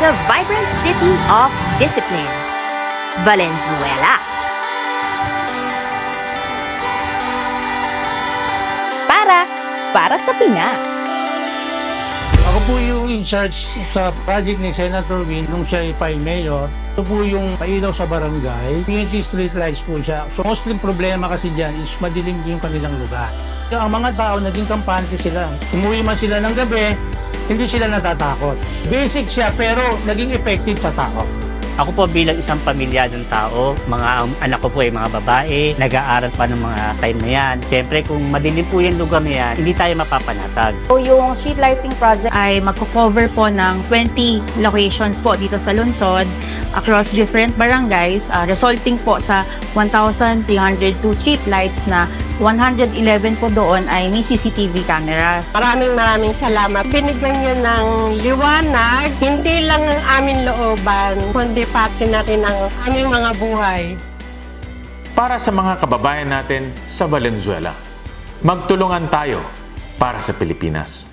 sa vibrant city of discipline, Valenzuela. Para, para sa Pinas. Ako po yung in charge sa project ni Senator Win nung siya ay file mayor. Ito po yung pailaw sa barangay. PNT street lights po siya. So mostly problema kasi dyan is madilim yung kanilang lugar. Ang mga tao naging kampante sila. Umuwi man sila ng gabi, hindi sila natatakot. Basic siya pero naging effective sa tao. Ako po bilang isang pamilyadong tao, mga anak ko po ay mga babae, nag-aaral pa ng mga time na yan. Siyempre kung madilim po yung lugar na yan, hindi tayo mapapanatag. So, yung street lighting project ay magko-cover po ng 20 locations po dito sa Lungsod across different barangays, ah, resulting po sa 1,302 street lights na 111 po doon ay may CCTV cameras. Maraming maraming salamat. Binigyan niyo ng liwanag, hindi lang ang aming looban, kundi pati na rin ang aming mga buhay. Para sa mga kababayan natin sa Valenzuela, magtulungan tayo para sa Pilipinas.